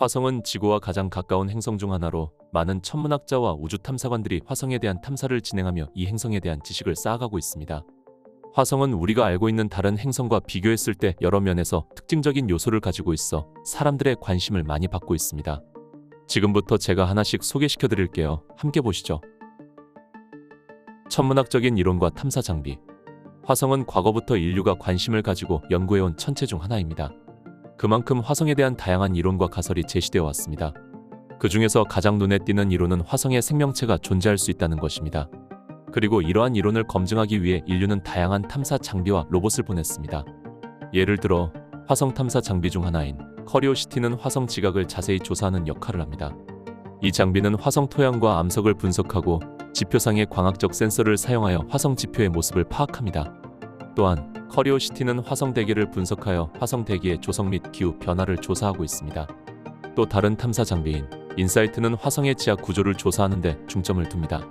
화성은 지구와 가장 가까운 행성 중 하나로 많은 천문학자와 우주 탐사관들이 화성에 대한 탐사를 진행하며 이 행성에 대한 지식을 쌓아가고 있습니다. 화성은 우리가 알고 있는 다른 행성과 비교했을 때 여러 면에서 특징적인 요소를 가지고 있어 사람들의 관심을 많이 받고 있습니다. 지금부터 제가 하나씩 소개시켜 드릴게요. 함께 보시죠. 천문학적인 이론과 탐사 장비. 화성은 과거부터 인류가 관심을 가지고 연구해온 천체 중 하나입니다. 그만큼 화성에 대한 다양한 이론과 가설이 제시되어 왔습니다. 그 중에서 가장 눈에 띄는 이론은 화성에 생명체가 존재할 수 있다는 것입니다. 그리고 이러한 이론을 검증하기 위해 인류는 다양한 탐사 장비와 로봇을 보냈습니다. 예를 들어 화성 탐사 장비 중 하나인 커리오시티는 화성 지각을 자세히 조사하는 역할을 합니다. 이 장비는 화성 토양과 암석을 분석하고 지표상의 광학적 센서를 사용하여 화성 지표의 모습을 파악합니다. 또한 커리오시티는 화성 대기를 분석하여 화성 대기의 조성 및 기후 변화를 조사하고 있습니다. 또 다른 탐사 장비인 인사이트는 화성의 지하 구조를 조사하는 데 중점을 둡니다.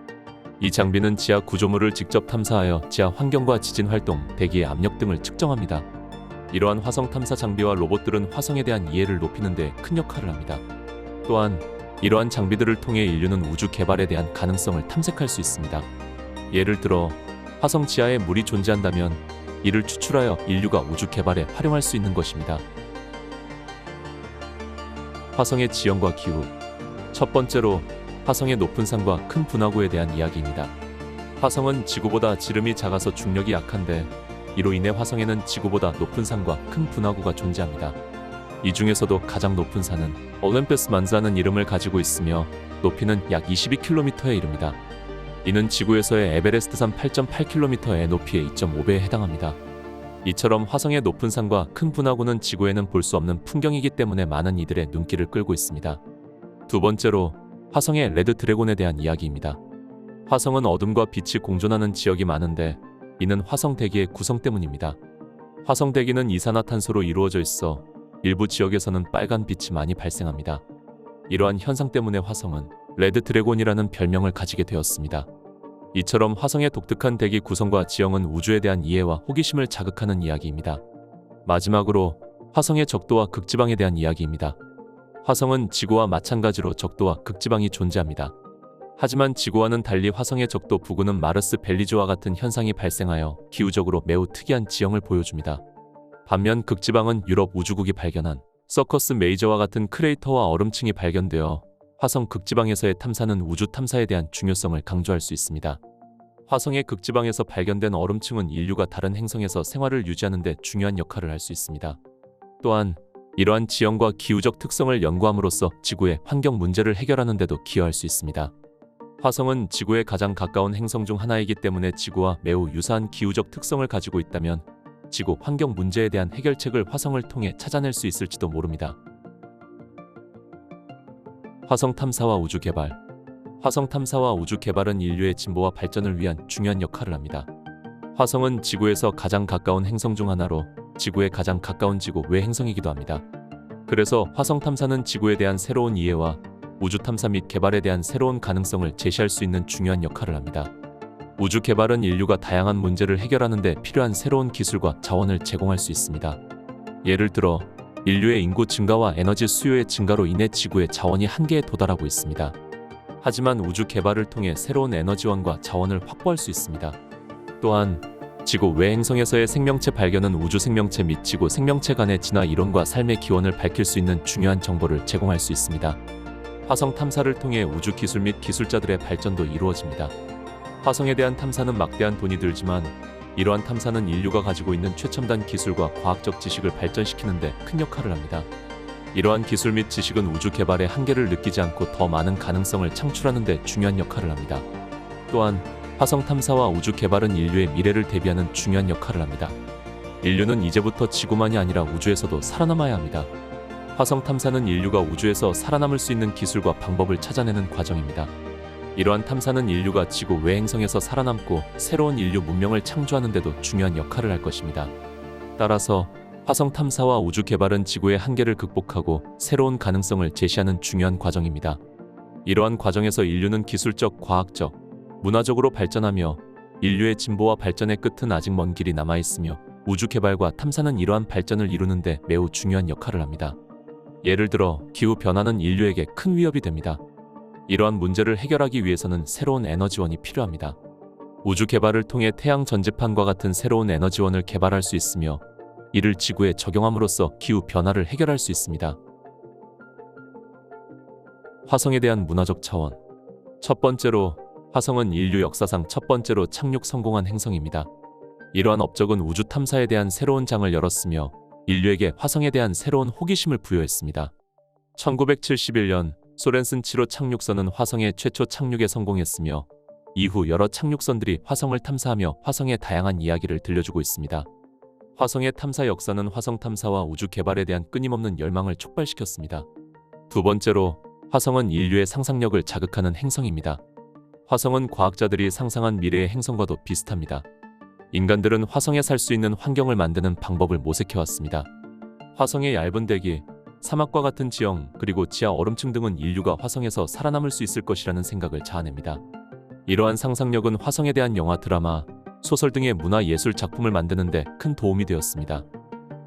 이 장비는 지하 구조물을 직접 탐사하여 지하 환경과 지진 활동, 대기의 압력 등을 측정합니다. 이러한 화성 탐사 장비와 로봇들은 화성에 대한 이해를 높이는 데 큰 역할을 합니다. 또한 이러한 장비들을 통해 인류는 우주 개발에 대한 가능성을 탐색할 수 있습니다. 예를 들어 화성 지하에 물이 존재한다면 이를 추출하여 인류가 우주 개발에 활용할 수 있는 것입니다. 화성의 지형과 기후. 첫 번째로 화성의 높은 산과 큰 분화구에 대한 이야기입니다. 화성은 지구보다 지름이 작아서 중력이 약한데 이로 인해 화성에는 지구보다 높은 산과 큰 분화구가 존재합니다. 이 중에서도 가장 높은 산은 올림푸스 만즈라는 이름을 가지고 있으며 높이는 약 22km에 이릅니다. 이는 지구에서의 에베레스트산 8.8km의 높이의 2.5배에 해당합니다. 이처럼 화성의 높은 산과 큰 분화구는 지구에는 볼 수 없는 풍경이기 때문에 많은 이들의 눈길을 끌고 있습니다. 두 번째로 화성의 레드 드래곤에 대한 이야기입니다. 화성은 어둠과 빛이 공존하는 지역이 많은데 이는 화성 대기의 구성 때문입니다. 화성 대기는 이산화탄소로 이루어져 있어 일부 지역에서는 빨간 빛이 많이 발생합니다. 이러한 현상 때문에 화성은 레드 드래곤이라는 별명을 가지게 되었습니다. 이처럼 화성의 독특한 대기 구성과 지형은 우주에 대한 이해와 호기심을 자극하는 이야기입니다. 마지막으로 화성의 적도와 극지방에 대한 이야기입니다. 화성은 지구와 마찬가지로 적도와 극지방이 존재합니다. 하지만 지구와는 달리 화성의 적도 부근은 마르스 벨리즈와 같은 현상이 발생하여 기후적으로 매우 특이한 지형을 보여줍니다. 반면 극지방은 유럽 우주국이 발견한 서커스 메이저와 같은 크레이터와 얼음층이 발견되어 화성 극지방에서의 탐사는 우주 탐사에 대한 중요성을 강조할 수 있습니다. 화성의 극지방에서 발견된 얼음층은 인류가 다른 행성에서 생활을 유지하는 데 중요한 역할을 할 수 있습니다. 또한 이러한 지형과 기후적 특성을 연구함으로써 지구의 환경 문제를 해결하는 데도 기여할 수 있습니다. 화성은 지구에 가장 가까운 행성 중 하나이기 때문에 지구와 매우 유사한 기후적 특성을 가지고 있다면 지구 환경 문제에 대한 해결책을 화성을 통해 찾아낼 수 있을지도 모릅니다. 화성 탐사와 우주 개발 화성 탐사와 우주 개발은 인류의 진보와 발전을 위한 중요한 역할을 합니다. 화성은 지구에서 가장 가까운 행성 중 하나로 지구에 가장 가까운 지구 외 행성이기도 합니다. 그래서 화성 탐사는 지구에 대한 새로운 이해와 우주 탐사 및 개발에 대한 새로운 가능성을 제시할 수 있는 중요한 역할을 합니다. 우주 개발은 인류가 다양한 문제를 해결하는 데 필요한 새로운 기술과 자원을 제공할 수 있습니다. 예를 들어 인류의 인구 증가와 에너지 수요의 증가로 인해 지구의 자원이 한계에 도달하고 있습니다. 하지만 우주 개발을 통해 새로운 에너지원과 자원을 확보할 수 있습니다. 또한 지구 외 행성에서의 생명체 발견은 우주 생명체 및 지구 생명체 간의 진화 이론과 삶의 기원을 밝힐 수 있는 중요한 정보를 제공할 수 있습니다. 화성 탐사를 통해 우주 기술 및 기술자들의 발전도 이루어집니다. 화성에 대한 탐사는 막대한 돈이 들지만 이러한 탐사는 인류가 가지고 있는 최첨단 기술과 과학적 지식을 발전시키는 데 큰 역할을 합니다. 이러한 기술 및 지식은 우주 개발의 한계를 느끼지 않고 더 많은 가능성을 창출하는 데 중요한 역할을 합니다. 또한 화성 탐사와 우주 개발은 인류의 미래를 대비하는 중요한 역할을 합니다. 인류는 이제부터 지구만이 아니라 우주에서도 살아남아야 합니다. 화성 탐사는 인류가 우주에서 살아남을 수 있는 기술과 방법을 찾아내는 과정입니다. 이러한 탐사는 인류가 지구 외 행성에서 살아남고 새로운 인류 문명을 창조하는 데도 중요한 역할을 할 것입니다. 따라서 화성 탐사와 우주 개발은 지구의 한계를 극복하고 새로운 가능성을 제시하는 중요한 과정입니다. 이러한 과정에서 인류는 기술적, 과학적, 문화적으로 발전하며 인류의 진보와 발전의 끝은 아직 먼 길이 남아 있으며 우주 개발과 탐사는 이러한 발전을 이루는데 매우 중요한 역할을 합니다. 예를 들어 기후 변화는 인류에게 큰 위협이 됩니다. 이러한 문제를 해결하기 위해서는 새로운 에너지원이 필요합니다. 우주 개발을 통해 태양 전지판과 같은 새로운 에너지원을 개발할 수 있으며 이를 지구에 적용함으로써 기후 변화를 해결할 수 있습니다. 화성에 대한 문화적 차원. 첫 번째로 화성은 인류 역사상 첫 번째로 착륙 성공한 행성입니다. 이러한 업적은 우주 탐사에 대한 새로운 장을 열었으며 인류에게 화성에 대한 새로운 호기심을 부여했습니다. 1971년 소렌슨 7호 착륙선은 화성의 최초 착륙에 성공했으며 이후 여러 착륙선들이 화성을 탐사하며 화성의 다양한 이야기를 들려주고 있습니다. 화성의 탐사 역사는 화성 탐사와 우주 개발에 대한 끊임없는 열망을 촉발시켰습니다. 두 번째로 화성은 인류의 상상력을 자극하는 행성입니다. 화성은 과학자들이 상상한 미래의 행성과도 비슷합니다. 인간들은 화성에 살 수 있는 환경을 만드는 방법을 모색해왔습니다. 화성의 얇은 대기, 사막과 같은 지형, 그리고 지하 얼음층 등은 인류가 화성에서 살아남을 수 있을 것이라는 생각을 자아냅니다. 이러한 상상력은 화성에 대한 영화, 드라마, 소설 등의 문화 예술 작품을 만드는데 큰 도움이 되었습니다.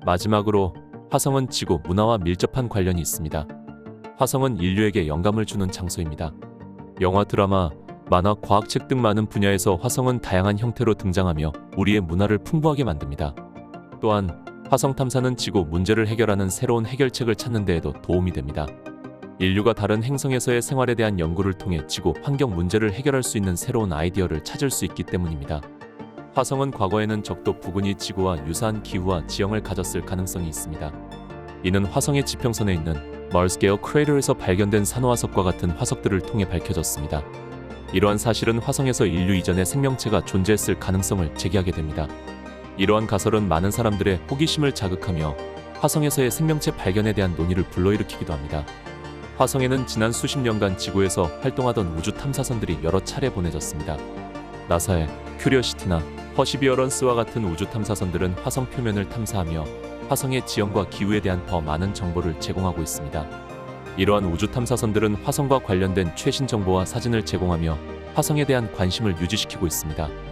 마지막으로 화성은 지구 문화와 밀접한 관련이 있습니다. 화성은 인류에게 영감을 주는 장소입니다. 영화, 드라마, 만화, 과학책 등 많은 분야에서 화성은 다양한 형태로 등장하며 우리의 문화를 풍부하게 만듭니다. 또한 화성 탐사는 지구 문제를 해결하는 새로운 해결책을 찾는 데에도 도움이 됩니다. 인류가 다른 행성에서의 생활에 대한 연구를 통해 지구 환경 문제를 해결할 수 있는 새로운 아이디어를 찾을 수 있기 때문입니다. 화성은 과거에는 적도 부근이 지구와 유사한 기후와 지형을 가졌을 가능성이 있습니다. 이는 화성의 지평선에 있는 멀스게어 크레이터에서 발견된 산호화석과 같은 화석들을 통해 밝혀졌습니다. 이러한 사실은 화성에서 인류 이전의 생명체가 존재했을 가능성을 제기하게 됩니다. 이러한 가설은 많은 사람들의 호기심을 자극하며 화성에서의 생명체 발견에 대한 논의를 불러일으키기도 합니다. 화성에는 지난 수십 년간 지구에서 활동하던 우주 탐사선들이 여러 차례 보내졌습니다. 나사의 큐리어시티나 퍼시비어런스와 같은 우주 탐사선들은 화성 표면을 탐사하며 화성의 지형과 기후에 대한 더 많은 정보를 제공하고 있습니다. 이러한 우주 탐사선들은 화성과 관련된 최신 정보와 사진을 제공하며 화성에 대한 관심을 유지시키고 있습니다.